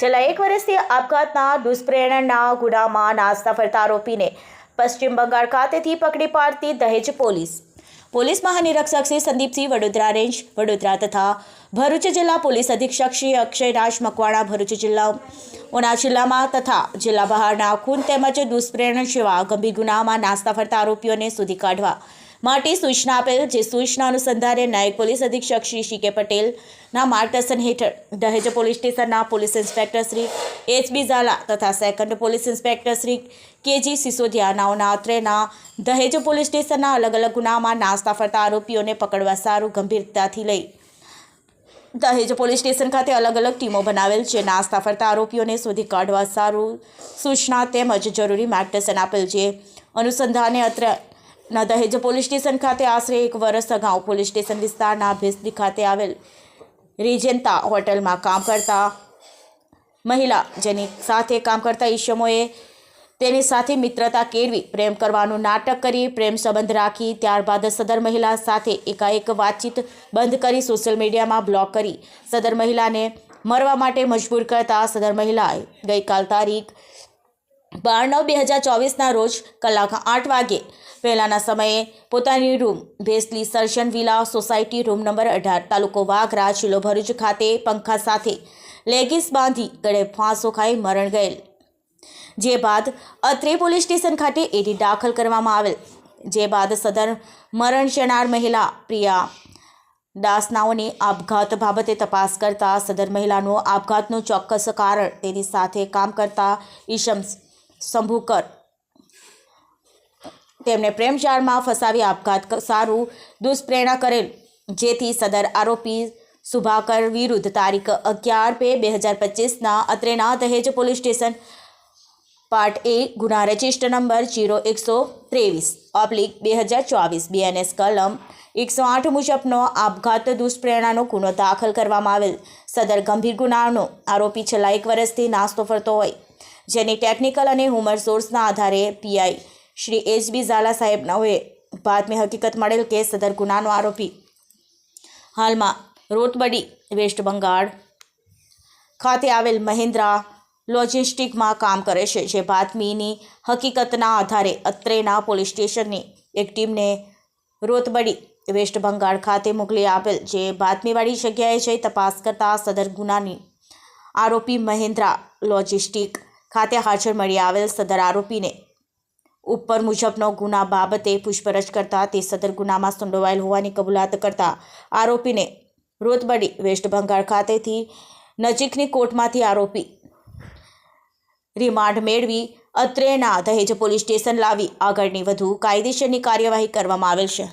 છેલ્લા એક વર્ષથી આપઘાતના દુષ્પ્રેરણના ગુનામાં નાસ્તા ફરતા આરોપીને પશ્ચિમ બંગાળ ખાતેથી પકડી પાડતી દહેજ પોલીસ. પોલીસ મહાનિરીક્ષક શ્રી સંદીપસિંહ વડોદરા રેન્જ, વડોદરા તથા ભરૂચ જિલ્લા પોલીસ અધિક્ષક શ્રી અક્ષયરાજ મકવાણા ભરૂચ જિલ્લાઓના જિલ્લામાં તથા જિલ્લા બહારના ખૂન તેમજ દુષ્પ્રેરણ જેવા ગંભીર ગુનામાં નાસ્તા ફરતા આરોપીઓને શોધી કાઢવા માટે સૂચના આપેલ જે સૂચના અનુસંધાને નાયક પોલીસ અધિક્ષક શ્રી શી કે પટેલના માર્ગદર્શન હેઠળ દહેજ પોલીસ સ્ટેશનના police inspector Shri H B Zala તથા second police inspector Shri K G Sisodiya નાઓના અત્રેના દહેજ પોલીસ સ્ટેશનના અલગ અલગ ગુનામાં નાસ્તા ફરતા આરોપીઓને પકડવા સારું ગંભીરતાથી લઈ દહેજ પોલીસ સ્ટેશન ખાતે અલગ અલગ ટીમો બનાવેલ છે. નાસ્તા ફરતા આરોપીઓને શોધી કાઢવા સારું સૂચના તેમજ જરૂરી માર્ગદર્શન આપેલ છે. અનુસંધાને અત્રના દહેજ પોલીસ સ્ટેશન ખાતે આશરે એક વર્ષ અગાઉ પોલીસ સ્ટેશન વિસ્તારના ભેસડી ખાતે આવેલ રીજેન્તા હોટલમાં કામ કરતા મહિલા જેની સાથે કામ કરતા ઈશમોએ તેની સાથે મિત્રતા કેળવી, પ્રેમ કરવાનું નાટક કરી, પ્રેમ સંબંધ રાખી, ત્યારબાદ સદર મહિલા સાથે એકાએક વાતચીત બંધ કરી સોશિયલ મીડિયામાં બ્લોક કરી. સદર મહિલાને મરવા માટે મજબૂર કરતા સદર મહિલાએ ગઈકાલ તારીખ બાર નવ બે હજાર ચોવીસના રોજ કલાક આઠ વાગે. પહેલાંના સમયે પોતાની room ભેસલી Sarjan villa society room number અઢાર, તાલુકો વાઘરા જિલ્લો ભરૂચ ખાતે પંખા સાથે લેગીસ બાંધી ગળે ફાંસો ખાઈ મરણ ગયેલ. જે બાદ અત્રે પોલીસ સ્ટેશન ખાતે એડી દાખલ કરવામાં આવેલ. જે બાદ સદર મરણ જનાર મહિલા પ્રિયા દાસનાઓની આપઘાત બાબતે તપાસ કરતા સદર મહિલાનો આપઘાતનું ચોક્કસ કારણ તેની સાથે કામ કરતા ઈશમ શંભુકર તેમને પ્રેમજાળમાં ફસાવી આપઘાત સારું દુષ્પ્રેરણા કરેલ. જેથી સદર આરોપી સુભાકર વિરુદ્ધ તારીખ અગિયાર બે બે હજાર પચીસના અત્રેના દહેજ પોલીસ સ્ટેશન પાર્ટ એ ગુના રજિસ્ટર નંબર જીરો એકસો ત્રેવીસ ઓબ્લિક બે હજાર ચોવીસ બીએનએસ કલમ એકસો આઠ મુજબનો આપઘાત દુષ્પ્રેરણાનો ગુનો દાખલ કરવામાં આવેલ. સદર ગંભીર ગુનાનો આરોપી છેલ્લા એક વર્ષથી નાસ્તો ફરતો હોય. જેની ટેકનિકલ અને હુમર સોર્સના આધારે PI Shri H B Zala સાહેબનાઓએ બાતમી હકીકત મળેલ કે સદર ગુનાનો આરોપી. હાલમાં રોતબડી, વેસ્ટ બંગાળ ખાતે આવેલ મહિન્દ્રા લોજિસ્ટિકમાં કામ કરે છે, જે બાતમીની હકીકતના આધારે અત્રેના પોલીસ સ્ટેશનની એક ટીમને રોતબડી, વેસ્ટ બંગાળ ખાતે મોકલી આપેલ, જે બાતમીવાળી જગ્યાએ જઈ તપાસ કરતા સદર ગુનાની આરોપી મહિન્દ્રા લોજિસ્ટિક ખાતે હાજર મળી આવેલ સદર આરોપીને ઉપર મુજબનો ગુના બાબતે પૂછપરછ કરતા તે સદર ગુનામાં સંડોવાયેલ હોવાની કબૂલાત કરતા આરોપીને રોતબડી, વેસ્ટ બંગાળ ખાતેથી નજીકની કોર્ટમાંથી આરોપી રિમાન્ડ મેળવી અત્રેના દહેજ પોલીસ સ્ટેશન લાવી આગળની વધુ કાયદેસરની કાર્યવાહી કરવામાં આવેલ છે.